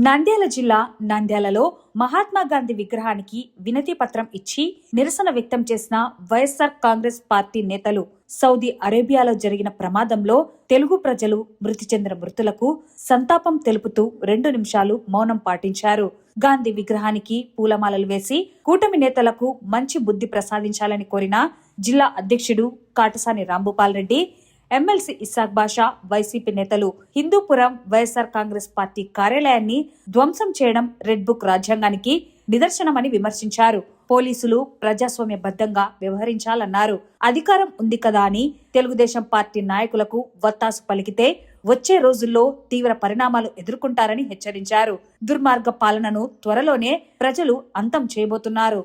నంద్యాల జిల్లా నంద్యాలలో మహాత్మా గాంధీ విగ్రహానికి వినతి పత్రం ఇచ్చి నిరసన వ్యక్తం చేసిన వైఎస్ఆర్ కాంగ్రెస్ పార్టీ నేతలు సౌదీ అరేబియాలో జరిగిన ప్రమాదంలో తెలుగు ప్రజలు మృతి చెందిన మృతులకు సంతాపం తెలుపుతూ రెండు నిమిషాలు మౌనం పాటించారు. గాంధీ విగ్రహానికి పూలమాలలు వేసి కూటమి నేతలకు మంచి బుద్ధి ప్రసాదించాలని కోరిన జిల్లా అధ్యక్షుడు కాటసాని రాంభూపాల్ రెడ్డి ఎమ్మెల్సీ ఇసాక్ బాషా వైసీపీ నేతలు హిందూపురం వైఎస్ఆర్ కాంగ్రెస్ పార్టీ కార్యాలయాన్ని ధ్వంసం చేయడం రెడ్ బుక్ రాజ్యాంగానికి నిదర్శనమని విమర్శించారు. పోలీసులు ప్రజాస్వామ్యబద్ధంగా వ్యవహరించాలన్నారు. అధికారం ఉంది కదా అని తెలుగుదేశం పార్టీ నాయకులకు వత్తాసు పలికితే వచ్చే రోజుల్లో తీవ్ర పరిణామాలు ఎదుర్కొంటారని హెచ్చరించారు. దుర్మార్గ పాలనను త్వరలోనే ప్రజలు అంతం చేయబోతున్నారు.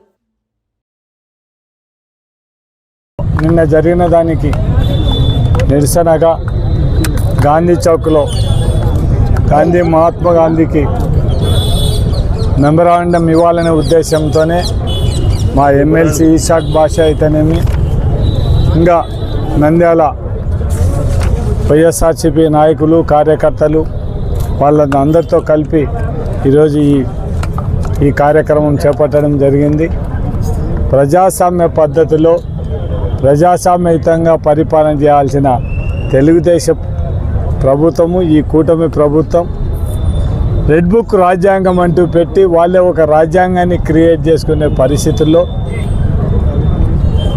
నిన్న జరిగిన దానికి నిరసనగా గాంధీ చౌక్లో గాంధీ మహాత్మా గాంధీకి మెమరాండం ఇవ్వాలనే ఉద్దేశంతోనే మా ఎమ్మెల్సీ ఈశాక్ భాష అయితేనేమి ఇంకా నంద్యాల వైఎస్ఆర్సీపీ నాయకులు కార్యకర్తలు వాళ్ళని అందరితో కలిపి ఈరోజు ఈ ఈ కార్యక్రమం చేపట్టడం జరిగింది. ప్రజాస్వామ్య పద్ధతిలో ప్రజాస్వామ్యయుతంగా పరిపాలన చేయాల్సిన తెలుగుదేశం ప్రభుత్వము ఈ కూటమి ప్రభుత్వం రెడ్ బుక్ రాజ్యాంగం అంటూ పెట్టి వాళ్ళే ఒక రాజ్యాంగాన్ని క్రియేట్ చేసుకునే పరిస్థితుల్లో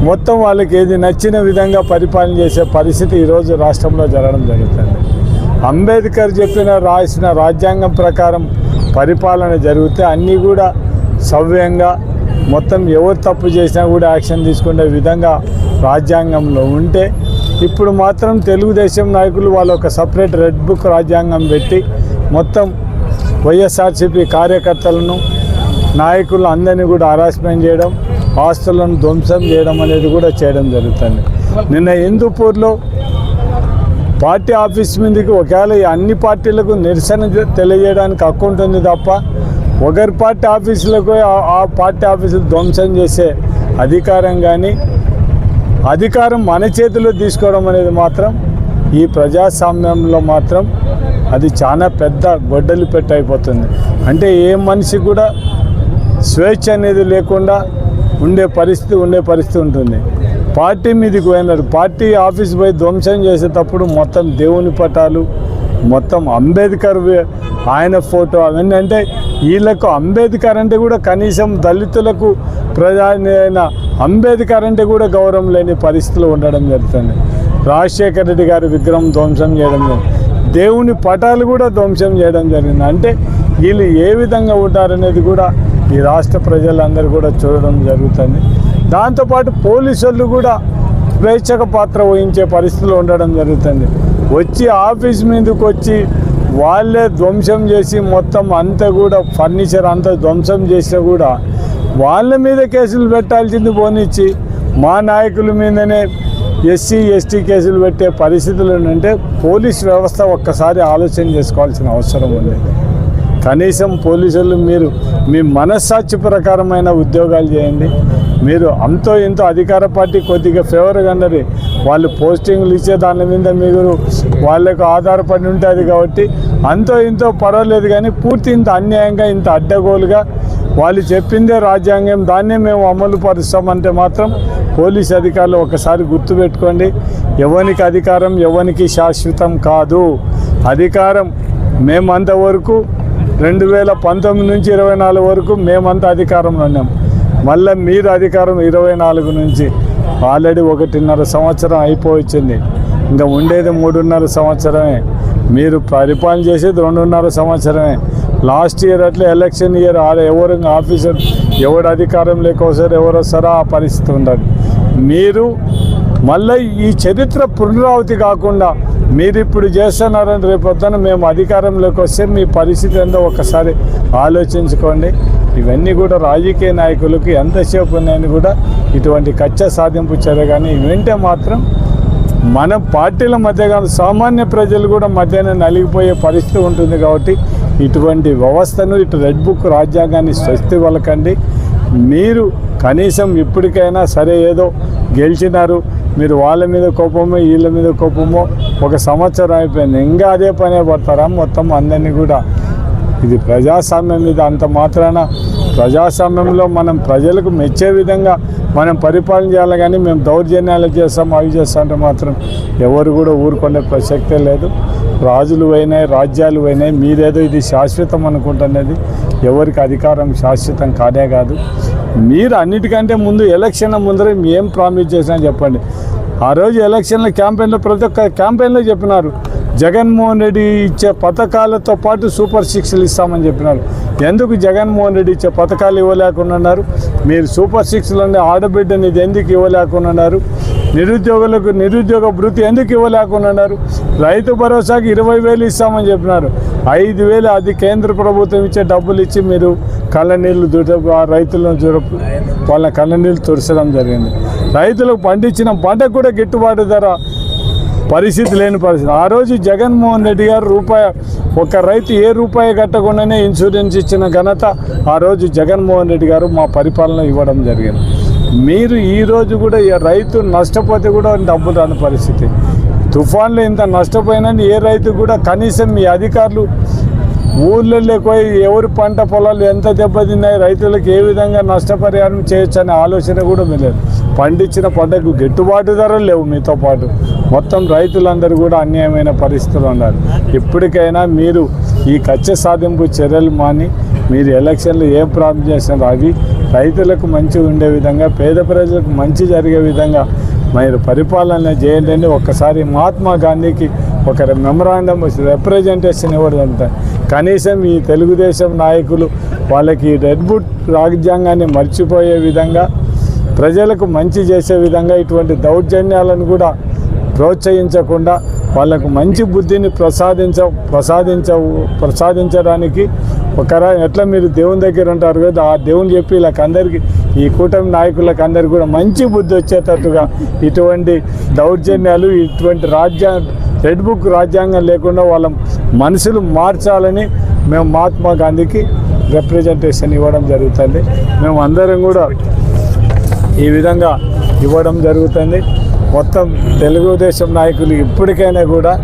మొత్తం వాళ్ళకి ఏది నచ్చిన విధంగా పరిపాలన చేసే పరిస్థితి ఈరోజు రాష్ట్రంలో జరగడం జరుగుతుంది. అంబేద్కర్ చెప్పిన రాసిన రాజ్యాంగం ప్రకారం పరిపాలన జరిగితే అన్నీ కూడా సవ్యంగా మొత్తం ఎవరు తప్పు చేసినా కూడా యాక్షన్ తీసుకునే విధంగా రాజ్యాంగంలో ఉంటే ఇప్పుడు మాత్రం తెలుగుదేశం నాయకులు వాళ్ళు ఒక సపరేట్ రెడ్ బుక్ రాజ్యాంగం పెట్టి మొత్తం వైఎస్ఆర్సీపీ కార్యకర్తలను నాయకులు అందరినీ కూడా హరాస్మెంట్ చేయడం ఆస్తులను ధ్వంసం చేయడం అనేది కూడా చేయడం జరుగుతుంది. నిన్న హిందూపూర్లో పార్టీ ఆఫీస్ మీదకి ఒకవేళ అన్ని పార్టీలకు నిరసన తెలియజేయడానికి హక్కు ఉంటుంది తప్ప ఒకరి పార్టీ ఆఫీసులకు ఆ- ఆ పార్టీ ఆఫీసులు ధ్వంసం చేసే అధికారం కానీ అధికారం మన చేతిలో తీసుకోవడం అనేది మాత్రం ఈ ప్రజాస్వామ్యంలో మాత్రం అది చాలా పెద్ద గొడ్డలి పెట్టి అయిపోతుంది. అంటే ఏ మనిషి కూడా స్వేచ్ఛ అనేది లేకుండా ఉండే పరిస్థితి ఉండే పరిస్థితి ఉంటుంది. పార్టీ మీదకి పోయినారు పార్టీ ఆఫీస్ పోయి ధ్వంసం చేసేటప్పుడు మొత్తం దేవుని పటాలు మొత్తం అంబేద్కర్ ఆయన ఫోటో అవన్నీ అంటే వీళ్ళకు అంబేద్కర్ అంటే కూడా కనీసం దళితులకు ప్రధాన అంబేద్కర్ అంటే కూడా గౌరవం లేని పరిస్థితులు ఉండడం జరుగుతుంది. రాజశేఖర రెడ్డి గారి విగ్రహం ధ్వంసం చేయడం జరిగింది. దేవుని పటాలు కూడా ధ్వంసం చేయడం జరిగింది. అంటే వీళ్ళు ఏ విధంగా ఉంటారనేది కూడా ఈ రాష్ట్ర ప్రజలందరూ కూడా చూడడం జరుగుతుంది. దాంతోపాటు పోలీసులు కూడా స్వేచ్ఛక పాత్ర వహించే పరిస్థితులు ఉండడం జరుగుతుంది. వచ్చి ఆఫీస్ మీదకి వచ్చి వాళ్ళే ధ్వంసం చేసి మొత్తం అంతా కూడా ఫర్నిచర్ అంతా ధ్వంసం చేసినా కూడా వాళ్ళ మీద కేసులు పెట్టాల్సింది పోనిచ్చి మా నాయకుల మీదనే ఎస్సీ ఎస్టీ కేసులు పెట్టే పరిస్థితులు ఏంటంటే పోలీస్ వ్యవస్థ ఒక్కసారి ఆలోచన చేసుకోవాల్సిన అవసరం ఉంది. కనీసం పోలీసులు మీరు మీ మనస్సాక్షి ప్రకారమైన ఉద్యోగాలు చేయండి. మీరు అంతో ఇంతో అధికార పార్టీ కొద్దిగా ఫేవర్గా అన్నది వాళ్ళు పోస్టింగ్లు ఇచ్చే దాని మీద మీరు వాళ్ళకు ఆధారపడి ఉంటుంది కాబట్టి అంతో ఇంతో పర్వాలేదు కానీ పూర్తి ఇంత అన్యాయంగా ఇంత అడ్డగోలుగా వాళ్ళు చెప్పిందే రాజ్యాంగం దాన్నే మేము అమలు పరుస్తామంటే మాత్రం పోలీస్ అధికారులు ఒకసారి గుర్తుపెట్టుకోండి ఎవరికి అధికారం ఎవరికి శాశ్వతం కాదు. అధికారం మేమంతవరకు రెండు వేల పంతొమ్మిది నుంచి ఇరవై నాలుగు వరకు మేమంతా అధికారంలో ఉన్నాం. మళ్ళీ మీరు అధికారం ఇరవై నాలుగు నుంచి ఆల్రెడీ ఒకటిన్నర సంవత్సరం అయిపోవచ్చింది. ఇంకా ఉండేది మూడున్నర సంవత్సరమే. మీరు పరిపాలన చేసేది రెండున్నర సంవత్సరమే. లాస్ట్ ఇయర్ అట్లా ఎలక్షన్ ఇయర్ ఎవరు ఆఫీసర్ ఎవడు అధికారం లేకోసారి ఎవరు వస్తారో ఆ పరిస్థితి ఉండదు. మీరు మళ్ళీ ఈ చరిత్ర పునరావృతి కాకుండా మీరు ఇప్పుడు చేస్తున్నారని రేపొద్దున మేము అధికారంలోకి వస్తే మీ పరిస్థితి ఏందో ఒకసారి ఆలోచించుకోండి. ఇవన్నీ కూడా రాజకీయ నాయకులకు ఎంతసేపు ఉన్నాయని కూడా ఇటువంటి కచ్చ సాధింపు చర్య కానీ ఇవంటే మాత్రం మన పార్టీల మధ్య కానీ సామాన్య ప్రజలు కూడా మధ్యాహ్నం నలిగిపోయే పరిస్థితి ఉంటుంది కాబట్టి ఇటువంటి వ్యవస్థను ఇటు రెడ్ బుక్ రాజ్యాంగాన్ని స్వస్తి వలకండి. మీరు కనీసం ఇప్పటికైనా సరే ఏదో గెలిచినారు మీరు వాళ్ళ మీద కోపమో వీళ్ళ మీద కోపమో ఒక సంవత్సరం అయిపోయింది. ఇంకా అదే పనే పడతారా? మొత్తం అందరినీ కూడా. ఇది ప్రజాస్వామ్యం మీద అంత మాత్రాన ప్రజాస్వామ్యంలో మనం ప్రజలకు మెచ్చే విధంగా మనం పరిపాలన చేయాలి కానీ మేము దౌర్జన్యాలు చేస్తాం అవి చేస్తామంటే మాత్రం ఎవరు కూడా ఊరుకునే ప్రసక్తే లేదు. రాజులు పోయినాయి రాజ్యాలు పోయినాయి. మీరేదో ఇది శాశ్వతం అనుకుంటున్నది. ఎవరికి అధికారం శాశ్వతం కానే కాదు. మీరు అన్నిటికంటే ముందు ఎలక్షన్ ముందరే ఏం ప్రామిస్ చేసినా చెప్పండి. ఆ రోజు ఎలక్షన్ల క్యాంపెయిన్లో ప్రతి ఒక్క క్యాంపెయిన్లో చెప్పినారు. జగన్మోహన్ రెడ్డి ఇచ్చే పథకాలతో పాటు సూపర్ సిక్స్లు ఇస్తామని చెప్పినారు. ఎందుకు జగన్మోహన్ రెడ్డి ఇచ్చే పథకాలు ఇవ్వలేకుండాన్నారు? మీరు సూపర్ సిక్స్లోనే ఆడబిడ్డని ఇది ఎందుకు ఇవ్వలేకుండా నిరుద్యోగులకు నిరుద్యోగ భృతి ఎందుకు ఇవ్వలేకుండా రైతు భరోసాకి ఇరవై వేలు ఇస్తామని చెప్పినారు. ఐదు వేలు అది కేంద్ర ప్రభుత్వం ఇచ్చే డబ్బులు ఇచ్చి మీరు కళ్ళ నీళ్ళు ఆ రైతులను దుర వాళ్ళ కళ్ళ నీళ్ళు జరిగింది. రైతులకు పండించిన పంటకు కూడా గిట్టుబాటు ధర పరిస్థితి లేని పరిస్థితి. ఆ రోజు జగన్మోహన్ రెడ్డి గారు రూపాయి ఒక రైతు ఏ రూపాయి కట్టకుండానే ఇన్సూరెన్స్ ఇచ్చిన ఘనత ఆ రోజు జగన్మోహన్ రెడ్డి గారు మా పరిపాలన ఇవ్వడం జరిగింది. మీరు ఈరోజు కూడా రైతు నష్టపోతే కూడా డబ్బు రాని పరిస్థితి. తుఫాన్లో ఇంత నష్టపోయినని ఏ రైతు కూడా కనీసం మీ అధికారులు ఊళ్ళల్లో పోయి ఎవరి పంట పొలాలు ఎంత దెబ్బతిన్నాయి రైతులకు ఏ విధంగా నష్టపరిహారం చేయొచ్చు అనే ఆలోచన కూడా లేదు పండించిన పంటకు గిట్టుబాటు ధరలు లేవు మీతో పాటు. మొత్తం రైతులందరూ కూడా అన్యాయమైన పరిస్థితులు ఉన్నారు. ఇప్పటికైనా మీరు ఈ కచ్చ సాధింపు చర్యలు మాని మీరు ఎలక్షన్లు ఏం ప్రారంభం చేసినారో అవి రైతులకు మంచి ఉండే విధంగా పేద ప్రజలకు మంచి జరిగే విధంగా మీరు పరిపాలన చేయండి. అని ఒక్కసారి మహాత్మా గాంధీకి ఒక మెమరాండం రిప్రజెంటేషన్ ఇవ్వడం కనీసం ఈ తెలుగుదేశం నాయకులు వాళ్ళకి రెడ్ బుట్ రాజ్యాంగాన్ని మర్చిపోయే విధంగా ప్రజలకు మంచి చేసే విధంగా ఇటువంటి దౌర్జన్యాలను కూడా ప్రోత్సహించకుండా వాళ్ళకు మంచి బుద్ధిని ప్రసాదించ ప్రసాదించ ప్రసాదించడానికి ఒకరా ఎట్లా మీరు దేవుని దగ్గర ఉంటారు కదా ఆ దేవుని చెప్పి వీళ్ళకి అందరికీ ఈ కూటమి నాయకులకు అందరికీ కూడా మంచి బుద్ధి వచ్చేటట్టుగా ఇటువంటి దౌర్జన్యాలు ఇటువంటి రాజ్యా రెడ్ బుక్ రాజ్యాంగం లేకుండా వాళ్ళ మనసులు మార్చాలని మేము మహాత్మా గాంధీకి రిప్రజెంటేషన్ ఇవ్వడం జరుగుతుంది. మేము అందరం కూడా ఈ విధంగా ఇవ్వడం జరుగుతుంది. మొత్తం తెలుగుదేశం నాయకులు ఇప్పటికైనా కూడా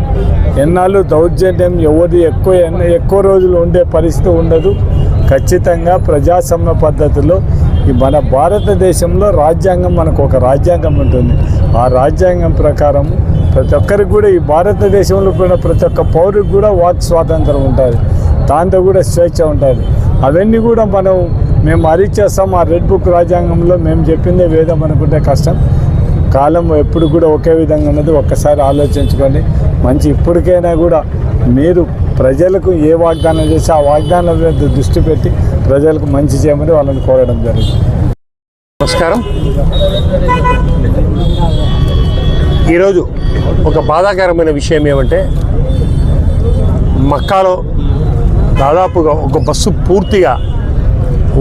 ఎన్నాళ్ళు దౌర్జన్యం ఎవరి ఎక్కువ ఎన్న- ఎక్కువ రోజులు ఉండే పరిస్థితి ఉండదు. ఖచ్చితంగా ప్రజాస్వామ్య పద్ధతిలో ఈ మన భారతదేశంలో రాజ్యాంగం మనకు ఒక రాజ్యాంగం ఉంటుంది. ఆ రాజ్యాంగం ప్రకారం ప్రతి ఒక్కరికి కూడా ఈ భారతదేశంలో కూడా ప్రతి ఒక్క పౌరుడికి కూడా వాక్ స్వాతంత్రం ఉంటుంది. దాంతో కూడా స్వేచ్ఛ ఉంటుంది. అవన్నీ కూడా మనం మేము అరిచేస్తాం ఆ రెడ్ బుక్ రాజ్యాంగంలో మేము చెప్పిందే వేదం అనుకుంటే కష్టం. కాలం ఎప్పుడు కూడా ఒకే విధంగా ఉన్నది ఒక్కసారి ఆలోచించుకోండి. మంచి ఇప్పటికైనా కూడా మీరు ప్రజలకు ఏ వాగ్దానం చేస్తే ఆ వాగ్దానం మీద దృష్టి పెట్టి ప్రజలకు మంచి చేయమని వాళ్ళని కోరడం జరిగింది. నమస్కారం. ఈరోజు ఒక బాధాకరమైన విషయం ఏమంటే మక్కాలో దాదాపుగా ఒక బస్సు పూర్తిగా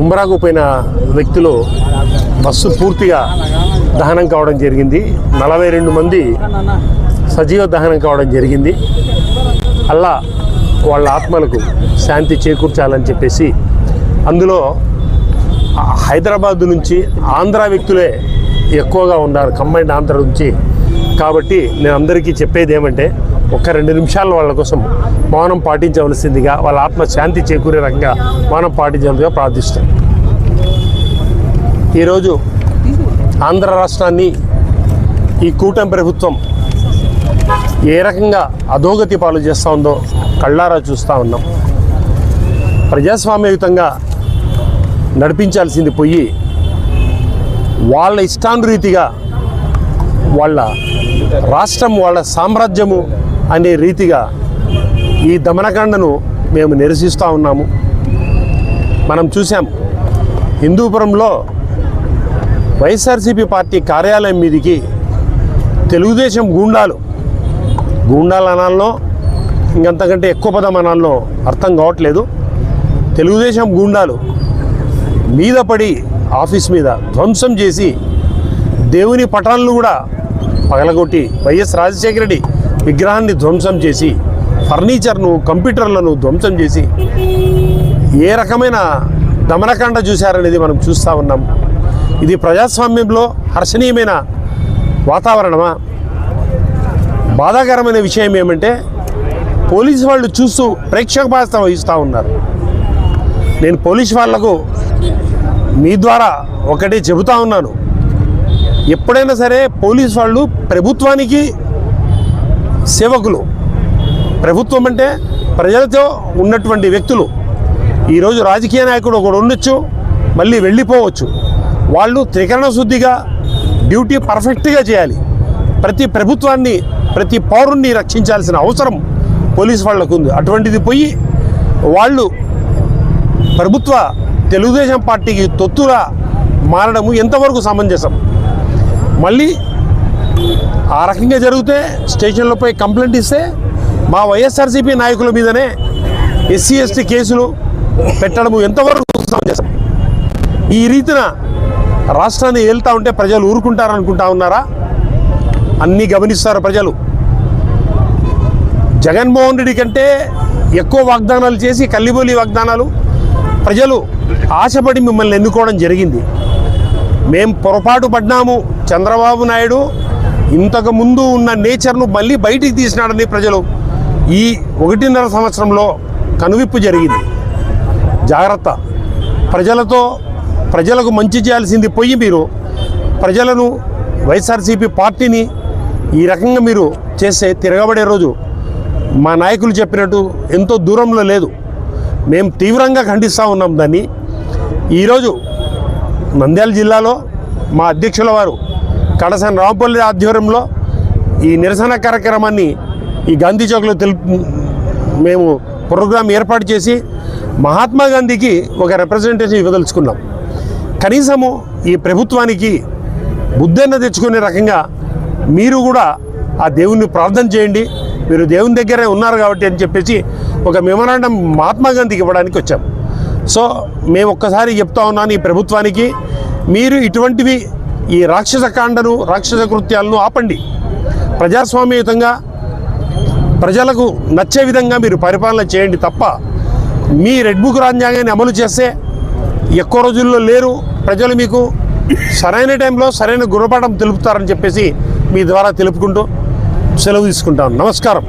ఉమ్రాకు పోయిన వ్యక్తులు బస్సు పూర్తిగా దహనం కావడం జరిగింది. నలభై రెండు మంది సజీవ దహనం కావడం జరిగింది. అల్లా వాళ్ళ ఆత్మలకు శాంతి చేకూర్చాలని చెప్పేసి అందులో హైదరాబాద్ నుంచి ఆంధ్ర వ్యక్తులే ఎక్కువగా ఉన్నారు. కంబైండ్ ఆంధ్ర నుంచి కాబట్టి నేను అందరికీ చెప్పేది ఏమంటే ఒక రెండు నిమిషాలు వాళ్ళ కోసం మౌనం పాటించవలసిందిగా వాళ్ళ ఆత్మ శాంతి చేకూరే రకంగా మౌనం పాటించవలసిందిగా ప్రార్థిస్తాం ఈరోజు ఆంధ్ర రాష్ట్రాన్ని ఈ కూటమి ప్రభుత్వం ఏ రకంగా అధోగతి పాలు చేస్తూ ఉందో కళ్ళారా చూస్తూ ఉన్నాం. ప్రజాస్వామ్యయుతంగా నడిపించాల్సింది పోయి వాళ్ళ ఇష్టానురీతిగా వాళ్ళ రాష్ట్రం వాళ్ళ సామ్రాజ్యము అనే రీతిగా ఈ దమనకాండను మేము నిరసిస్తూ ఉన్నాము. మనం చూసాం హిందూపురంలో వైఎస్ఆర్సీపీ పార్టీ కార్యాలయం మీదికి తెలుగుదేశం గూండాలు గూండాలు అనాలనో ఇంకంతకంటే ఎక్కువ పదం అనాలనో అర్థం కావట్లేదు. తెలుగుదేశం గూండాలు మీద పడి ఆఫీస్ మీద ధ్వంసం చేసి దేవుని పటాలను కూడా పగలగొట్టి వైఎస్ రాజశేఖర రెడ్డి విగ్రహాన్ని ధ్వంసం చేసి ఫర్నిచర్ను కంప్యూటర్లను ధ్వంసం చేసి ఏ రకమైన దమనకాండ చూశారనేది మనం చూస్తూ ఉన్నాం. ఇది ప్రజాస్వామ్యంలో హర్షణీయమైన వాతావరణమా? బాధాకరమైన విషయం ఏమంటే పోలీసు వాళ్ళు చూస్తూ ప్రేక్షక పాత్ర వహిస్తూ ఉన్నారు. నేను పోలీస్ వాళ్ళకు మీ ద్వారా ఒకటే చెబుతా ఉన్నాను. ఎప్పుడైనా సరే పోలీస్ వాళ్ళు ప్రభుత్వానికి సేవకులు. ప్రభుత్వం అంటే ప్రజలతో ఉన్నటువంటి వ్యక్తులు. ఈరోజు రాజకీయ నాయకుడు ఒకడు ఉండొచ్చు మళ్ళీ వెళ్ళిపోవచ్చు. వాళ్ళు త్రికరణ శుద్ధిగా డ్యూటీ పర్ఫెక్ట్గా చేయాలి. ప్రతి ప్రభుత్వాన్ని ప్రతి పౌరుణ్ణి రక్షించాల్సిన అవసరం పోలీస్ వాళ్ళకు ఉంది. అటువంటిది పోయి వాళ్ళు ప్రభుత్వ తెలుగుదేశం పార్టీకి తొత్తుగా మారడము ఎంతవరకు సమంజసం? మళ్ళీ ఆ రకంగా జరిగితే స్టేషన్లపై కంప్లైంట్ ఇస్తే మా వైఎస్ఆర్సీపీ నాయకుల మీదనే ఎస్సీ ఎస్టీ కేసులు పెట్టడము ఎంతవరకు ఈ రీతిన రాష్ట్రాన్ని వెళ్తా ఉంటే ప్రజలు ఊరుకుంటారనుకుంటా ఉన్నారా? అన్నీ గమనిస్తారు ప్రజలు. జగన్మోహన్ రెడ్డి కంటే ఎక్కువ వాగ్దానాలు చేసి కల్లిబోలి వాగ్దానాలు ప్రజలు ఆశపడి మిమ్మల్ని ఎన్నుకోవడం జరిగింది. మేం పొరపాటు పడ్డాము. చంద్రబాబు నాయుడు ఇంతకు ముందు ఉన్న నేచర్ను మళ్ళీ బయటికి తీసినాడని ప్రజలు ఈ ఒకటిన్నర సంవత్సరంలో కనువిప్పు జరిగింది. జాగ్రత్త. ప్రజలతో ప్రజలకు మంచి చేయాల్సింది పోయి మీరు. ప్రజలను వైఎస్ఆర్సీపీ పార్టీని ఈ రకంగా మీరు చేసే తిరగబడే రోజు మా నాయకులు చెప్పినట్టు ఎంతో దూరంలో లేదు. మేము తీవ్రంగా ఖండిస్తూ ఉన్నాం దాన్ని. ఈరోజు నంద్యాల జిల్లాలో మా అధ్యక్షుల వారు కడసాని రాంపల్లి ఆధ్వర్యంలో ఈ నిరసన కార్యక్రమాన్ని ఈ గాంధీ చౌక్లో తెలుపు మేము ప్రోగ్రాం ఏర్పాటు చేసి మహాత్మా గాంధీకి ఒక రిప్రజెంటేషన్ ఇవ్వదలుచుకున్నాం. కనీసము ఈ ప్రభుత్వానికి బుద్ధన్న తెచ్చుకునే రకంగా మీరు కూడా ఆ దేవుణ్ణి ప్రార్థన చేయండి. మీరు దేవుని దగ్గరే ఉన్నారు కాబట్టి అని చెప్పేసి ఒక మెమరాండం మహాత్మా గాంధీకి ఇవ్వడానికి వచ్చాం. సో మేము ఒక్కసారి చెప్తా ఉన్నాను ఈ ప్రభుత్వానికి మీరు ఇటువంటివి ఈ రాక్షస కాండను రాక్షస కృత్యాలను ఆపండి. ప్రజాస్వామ్యయుతంగా ప్రజలకు నచ్చే విధంగా మీరు పరిపాలన చేయండి తప్ప మీ రెడ్ బుక్ రాజ్యాంగాన్ని అమలు చేస్తే ఎక్కువ రోజుల్లో లేరు. ప్రజలు మీకు సరైన టైంలో సరైన గుణపాఠం తెలుపుతారని చెప్పేసి మీ ద్వారా తెలుపుకుంటూ సెలవు తీసుకుంటాను. నమస్కారం.